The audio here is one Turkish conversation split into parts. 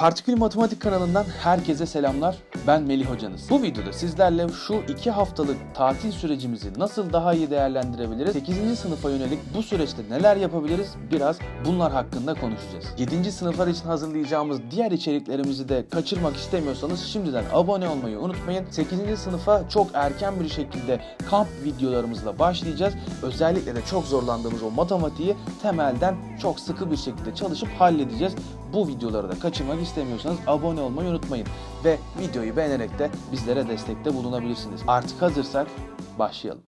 Partikül Matematik kanalından herkese selamlar. Ben Melih Hocanız. Bu videoda sizlerle şu 2 haftalık tatil sürecimizi nasıl daha iyi değerlendirebiliriz? 8. sınıfa yönelik bu süreçte neler yapabiliriz? Biraz bunlar hakkında konuşacağız. 7. sınıflar için hazırlayacağımız diğer içeriklerimizi de kaçırmak istemiyorsanız şimdiden abone olmayı unutmayın. 8. sınıfa çok erken bir şekilde kamp videolarımızla başlayacağız. Özellikle de çok zorlandığımız o matematiği temelden çok sıkı bir şekilde çalışıp halledeceğiz. Bu videoları da kaçırmak istemiyorsanız abone olmayı unutmayın. Ve videoyu beğenerek de bizlere destekte bulunabilirsiniz. Artık hazırsak başlayalım.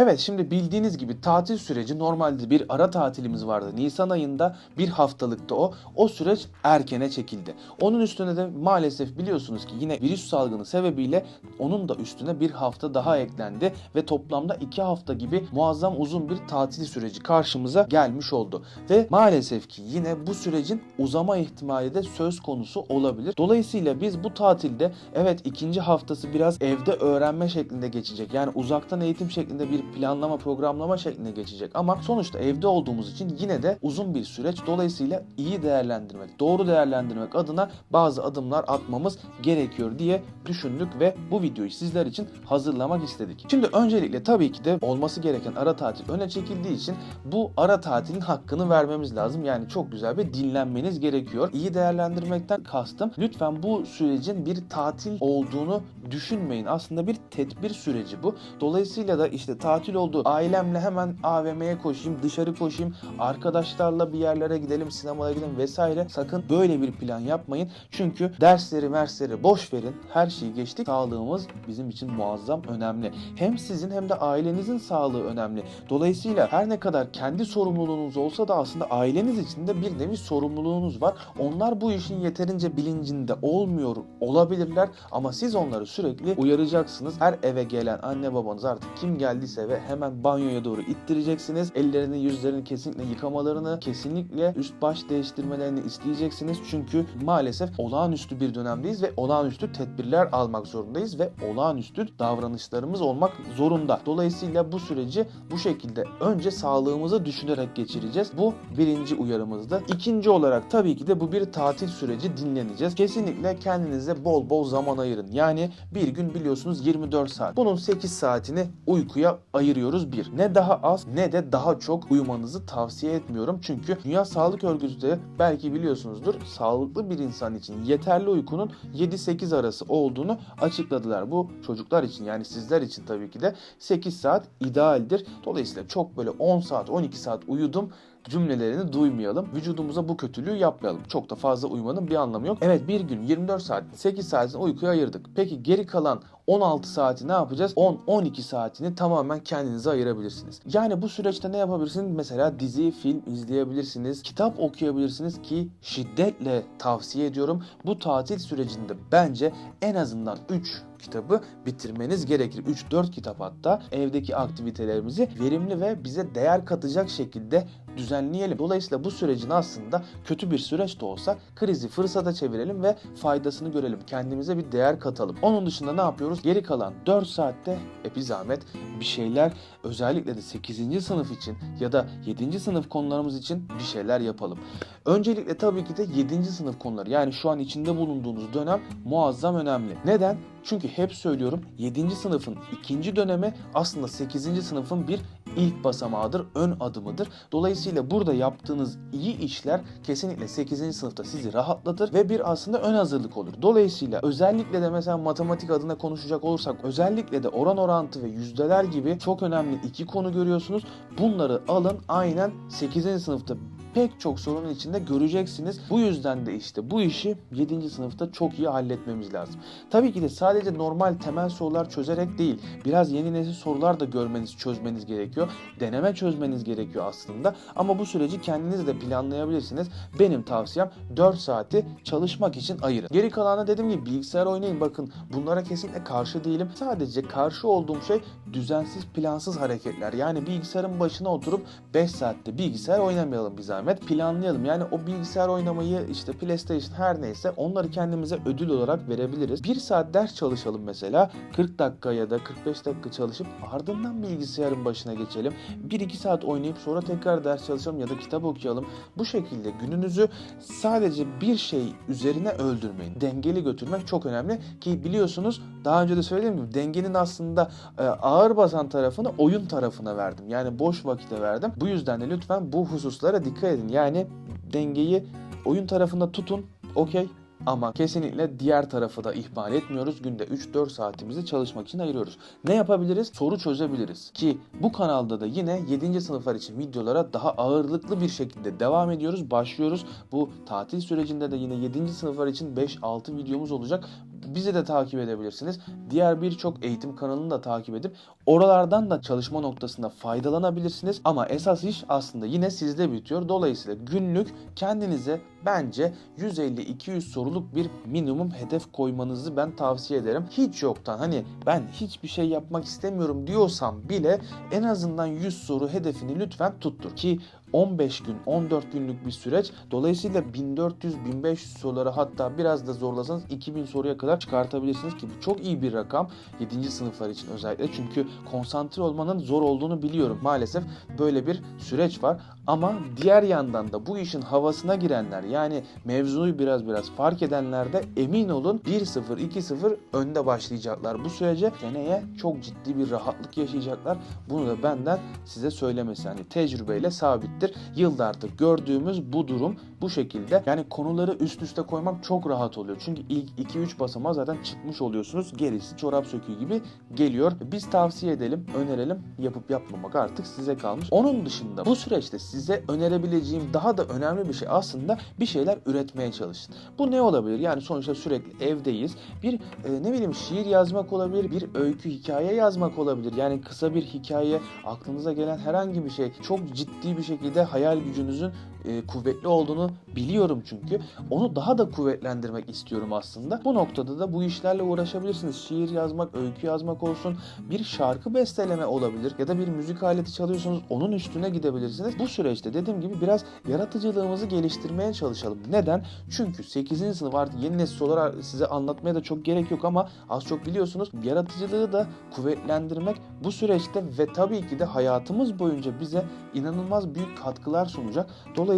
Evet şimdi bildiğiniz gibi tatil süreci normalde bir ara tatilimiz vardı. Nisan ayında bir haftalıkta o. O süreç erkene çekildi. Onun üstüne de maalesef biliyorsunuz ki yine virüs salgını sebebiyle onun da üstüne bir hafta daha eklendi. Ve toplamda iki hafta gibi muazzam uzun bir tatil süreci karşımıza gelmiş oldu. Ve maalesef ki yine bu sürecin uzama ihtimali de söz konusu olabilir. Dolayısıyla biz bu tatilde evet ikinci haftası biraz evde öğrenme şeklinde geçecek. Yani uzaktan eğitim şeklinde bir planlama programlama şeklinde geçecek ama sonuçta evde olduğumuz için yine de uzun bir süreç dolayısıyla iyi değerlendirmek, doğru değerlendirmek adına bazı adımlar atmamız gerekiyor diye düşündük ve bu videoyu sizler için hazırlamak istedik. Şimdi öncelikle tabii ki de olması gereken ara tatil öne çekildiği için bu ara tatilin hakkını vermemiz lazım. Yani çok güzel bir dinlenmeniz gerekiyor. İyi değerlendirmekten kastım lütfen bu sürecin bir tatil olduğunu düşünmeyin. Aslında bir tedbir süreci bu. Dolayısıyla da işte tatil oldu. Ailemle hemen AVM'ye koşayım, dışarı koşayım, arkadaşlarla bir yerlere gidelim, sinemaya gidelim vesaire. Sakın böyle bir plan yapmayın. Çünkü dersleri, mersleri boş verin. Her şeyi geçtik. Sağlığımız bizim için muazzam önemli. Hem sizin hem de ailenizin sağlığı önemli. Dolayısıyla her ne kadar kendi sorumluluğunuz olsa da aslında aileniz için de bir nevi sorumluluğunuz var. Onlar bu işin yeterince bilincinde olmuyor olabilirler ama siz onları sürekli uyaracaksınız. Her eve gelen anne babanız artık kim geldiyse eve hemen banyoya doğru ittireceksiniz. Ellerini yüzlerini kesinlikle yıkamalarını, kesinlikle üst baş değiştirmelerini isteyeceksiniz. Çünkü maalesef olağanüstü bir dönemdeyiz ve olağanüstü tedbirler almak zorundayız ve olağanüstü davranışlarımız olmak zorunda. Dolayısıyla bu süreci bu şekilde önce sağlığımızı düşünerek geçireceğiz. Bu birinci uyarımızdı. İkinci olarak tabii ki de bu bir tatil süreci dinleneceğiz. Kesinlikle kendinize bol bol zaman ayırın. Yani bir gün biliyorsunuz 24 saat. Bunun 8 saatini uykuya ayırıyoruz bir. Ne daha az ne de daha çok uyumanızı tavsiye etmiyorum. Çünkü Dünya Sağlık Örgütü de belki biliyorsunuzdur sağlıklı bir insan için yeterli uykunun 7-8 arası olduğunu açıkladılar. Bu çocuklar için yani sizler için tabii ki de 8 saat idealdir. Dolayısıyla çok böyle 10 saat 12 saat uyudum cümlelerini duymayalım. Vücudumuza bu kötülüğü yapmayalım. Çok da fazla uyumanın bir anlamı yok. Evet bir gün 24 saat 8 saatini uykuya ayırdık. Peki geri kalan 16 saati ne yapacağız? 10-12 saatini tamamen kendinize ayırabilirsiniz. Yani bu süreçte ne yapabilirsiniz? Mesela dizi, film izleyebilirsiniz, kitap okuyabilirsiniz ki şiddetle tavsiye ediyorum. Bu tatil sürecinde bence en azından 3 kitabı bitirmeniz gerekir. 3-4 kitap hatta evdeki aktivitelerimizi verimli ve bize değer katacak şekilde düzenleyelim. Dolayısıyla bu sürecin aslında kötü bir süreç de olsa krizi fırsata çevirelim ve faydasını görelim. Kendimize bir değer katalım. Onun dışında ne yapıyoruz? Geri kalan 4 saatte e bir zahmet bir şeyler özellikle de 8. sınıf için ya da 7. sınıf konularımız için bir şeyler yapalım. Öncelikle tabii ki de 7. sınıf konuları yani şu an içinde bulunduğunuz dönem muazzam önemli. Neden? Çünkü hep söylüyorum 7. sınıfın ikinci dönemi aslında 8. sınıfın bir ilk basamağıdır, ön adımıdır. Dolayısıyla burada yaptığınız iyi işler kesinlikle 8. sınıfta sizi rahatlatır ve bir aslında ön hazırlık olur. Dolayısıyla özellikle de mesela matematik adına konuşacak olursak özellikle de oran orantı ve yüzdeler gibi çok önemli iki konu görüyorsunuz. Bunları alın aynen 8. sınıfta pek çok sorunun içinde göreceksiniz. Bu yüzden de işte bu işi 7. sınıfta çok iyi halletmemiz lazım. Tabii ki de sadece normal temel sorular çözerek değil, biraz yeni nesil sorular da görmeniz, çözmeniz gerekiyor. Deneme çözmeniz gerekiyor aslında. Ama bu süreci kendiniz de planlayabilirsiniz. Benim tavsiyem 4 saati çalışmak için ayırın. Geri kalanı dediğim gibi bilgisayar oynayın. Bakın bunlara kesinlikle karşı değilim. Sadece karşı olduğum şey düzensiz, plansız hareketler. Yani bilgisayarın başına oturup 5 saatte bilgisayar oynamayalım biz zahmet planlayalım. Yani o bilgisayar oynamayı işte PlayStation her neyse onları kendimize ödül olarak verebiliriz. Bir saat ders çalışalım mesela 40 dakika ya da 45 dakika çalışıp ardından bilgisayarın başına geçelim. 1-2 saat oynayıp sonra tekrar ders çalışalım ya da kitap okuyalım. Bu şekilde gününüzü sadece bir şey üzerine öldürmeyin. Dengeli götürmek çok önemli ki biliyorsunuz daha önce de söylediğim gibi dengenin aslında e, ağır basan tarafını oyun tarafına verdim. Yani boş vakite verdim. Bu yüzden de lütfen bu hususlara dikkat edin. Yani dengeyi oyun tarafında tutun. Okey. Ama kesinlikle diğer tarafı da ihmal etmiyoruz. Günde 3-4 saatimizi çalışmak için ayırıyoruz. Ne yapabiliriz? Soru çözebiliriz. Ki bu kanalda da yine 7. sınıflar için videolara daha ağırlıklı bir şekilde devam ediyoruz. Başlıyoruz. Bu tatil sürecinde de yine 7. sınıflar için 5-6 videomuz olacak. Bizi de takip edebilirsiniz. Diğer birçok eğitim kanalını da takip edip oralardan da çalışma noktasında faydalanabilirsiniz. Ama esas iş aslında yine sizde bitiyor. Dolayısıyla günlük kendinize bence 150-200 soruluk bir minimum hedef koymanızı ben tavsiye ederim. Hiç yoktan hani ben hiçbir şey yapmak istemiyorum diyorsam bile en azından 100 soru hedefini lütfen tuttur. Ki 15 gün, 14 günlük bir süreç. Dolayısıyla 1400-1500 soruları hatta biraz da zorlasanız 2000 soruya kadar çıkartabilirsiniz ki bu çok iyi bir rakam 7. sınıflar için özellikle. Çünkü konsantre olmanın zor olduğunu biliyorum. Maalesef böyle bir süreç var. Ama diğer yandan da bu işin havasına girenler yani mevzuyu biraz biraz fark edenler de emin olun 1-0, 2-0 önde başlayacaklar. Bu sürece seneye çok ciddi bir rahatlık yaşayacaklar. Bunu da benden size söylemesi hani tecrübeyle sabittir. Yıllardır gördüğümüz bu durum bu şekilde. Yani konuları üst üste koymam çok rahat oluyor. Çünkü ilk 2-3 basamağa zaten çıkmış oluyorsunuz. Gerisi çorap söküğü gibi geliyor. Biz tavsiye edelim, önerelim. Yapıp yapmamak artık size kalmış. Onun dışında bu süreçte size önerebileceğim daha da önemli bir şey aslında bir şeyler üretmeye çalışın. Bu ne olabilir? Yani sonuçta sürekli evdeyiz. Bir e, ne bileyim şiir yazmak olabilir, bir öykü hikaye yazmak olabilir. Yani kısa bir hikaye, aklınıza gelen herhangi bir şey çok ciddi bir şekilde hayal gücünüzün e, kuvvetli olduğunu biliyorum çünkü. Onu daha da kuvvetlendirmek istiyorum aslında. Bu noktada da bu işlerle uğraşabilirsiniz. Şiir yazmak, öykü yazmak olsun, bir şarkı besteleme olabilir ya da bir müzik aleti çalıyorsanız onun üstüne gidebilirsiniz. Bu süreçte dediğim gibi biraz yaratıcılığımızı geliştirmeye çalışalım. Neden? Çünkü 8. sınıf artık yeni nesil olarak size anlatmaya da çok gerek yok ama az çok biliyorsunuz yaratıcılığı da kuvvetlendirmek bu süreçte ve tabii ki de hayatımız boyunca bize inanılmaz büyük katkılar sunacak. Dolayısıyla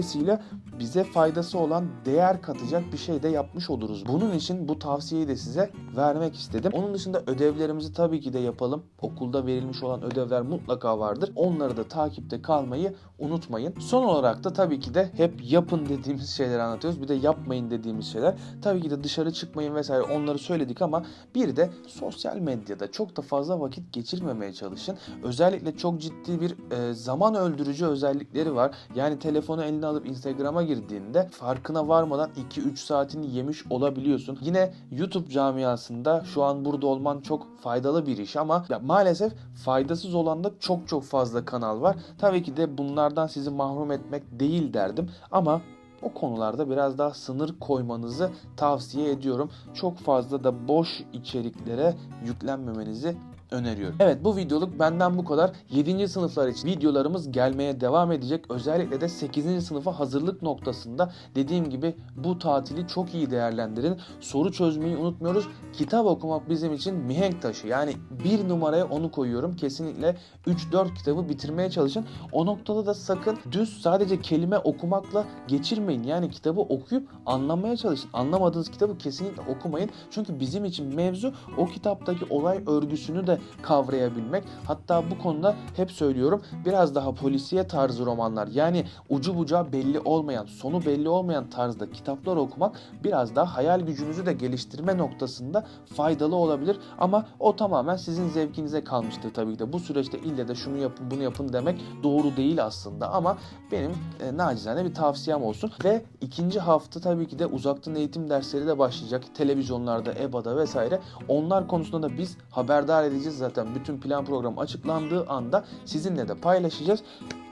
bize faydası olan değer katacak bir şey de yapmış oluruz. Bunun için bu tavsiyeyi de size vermek istedim. Onun dışında ödevlerimizi tabii ki de yapalım. Okulda verilmiş olan ödevler mutlaka vardır. Onları da takipte kalmayı unutmayın. Son olarak da tabii ki de hep yapın dediğimiz şeyleri anlatıyoruz. Bir de yapmayın dediğimiz şeyler. Tabii ki de dışarı çıkmayın vesaire onları söyledik ama bir de sosyal medyada çok da fazla vakit geçirmemeye çalışın. Özellikle çok ciddi bir e, zaman öldürücü özellikleri var. Yani telefonu eline alıp Instagram'a girdiğinde farkına varmadan 2-3 saatini yemiş olabiliyorsun. Yine YouTube camiasında şu an burada olman çok faydalı bir iş ama ya maalesef faydasız olan da çok çok fazla kanal var. Tabii ki de bunlardan sizi mahrum etmek değil derdim ama o konularda biraz daha sınır koymanızı tavsiye ediyorum. Çok fazla da boş içeriklere yüklenmemenizi öneriyorum. Evet bu videoluk benden bu kadar. 7. sınıflar için videolarımız gelmeye devam edecek. Özellikle de 8. sınıfa hazırlık noktasında dediğim gibi bu tatili çok iyi değerlendirin. Soru çözmeyi unutmuyoruz. Kitap okumak bizim için mihenk taşı. Yani bir numaraya onu koyuyorum. Kesinlikle 3-4 kitabı bitirmeye çalışın. O noktada da sakın düz sadece kelime okumakla geçirmeyin. Yani kitabı okuyup anlamaya çalışın. Anlamadığınız kitabı kesinlikle okumayın. Çünkü bizim için mevzu o kitaptaki olay örgüsünü de kavrayabilmek. Hatta bu konuda hep söylüyorum biraz daha polisiye tarzı romanlar yani ucu bucağı belli olmayan, sonu belli olmayan tarzda kitaplar okumak biraz daha hayal gücünüzü de geliştirme noktasında faydalı olabilir. Ama o tamamen sizin zevkinize kalmıştır tabii ki de. Bu süreçte ille de şunu yapın bunu yapın demek doğru değil aslında ama benim e, nacizane bir tavsiyem olsun. Ve ikinci hafta tabii ki de uzaktan eğitim dersleri de başlayacak. Televizyonlarda, EBA'da vesaire. Onlar konusunda da biz haberdar edeceğiz zaten. Bütün plan program açıklandığı anda sizinle de paylaşacağız.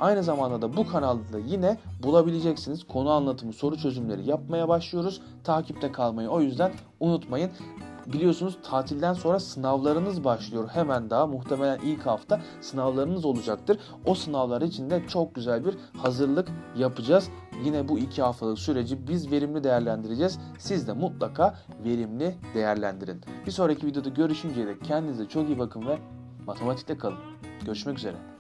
Aynı zamanda da bu kanalda da yine bulabileceksiniz. Konu anlatımı, soru çözümleri yapmaya başlıyoruz. Takipte kalmayı o yüzden unutmayın. Biliyorsunuz tatilden sonra sınavlarınız başlıyor. Hemen daha muhtemelen ilk hafta sınavlarınız olacaktır. O sınavlar için de çok güzel bir hazırlık yapacağız. Yine bu iki haftalık süreci biz verimli değerlendireceğiz. Siz de mutlaka verimli değerlendirin. Bir sonraki videoda görüşünceye dek kendinize çok iyi bakın ve matematikte kalın. Görüşmek üzere.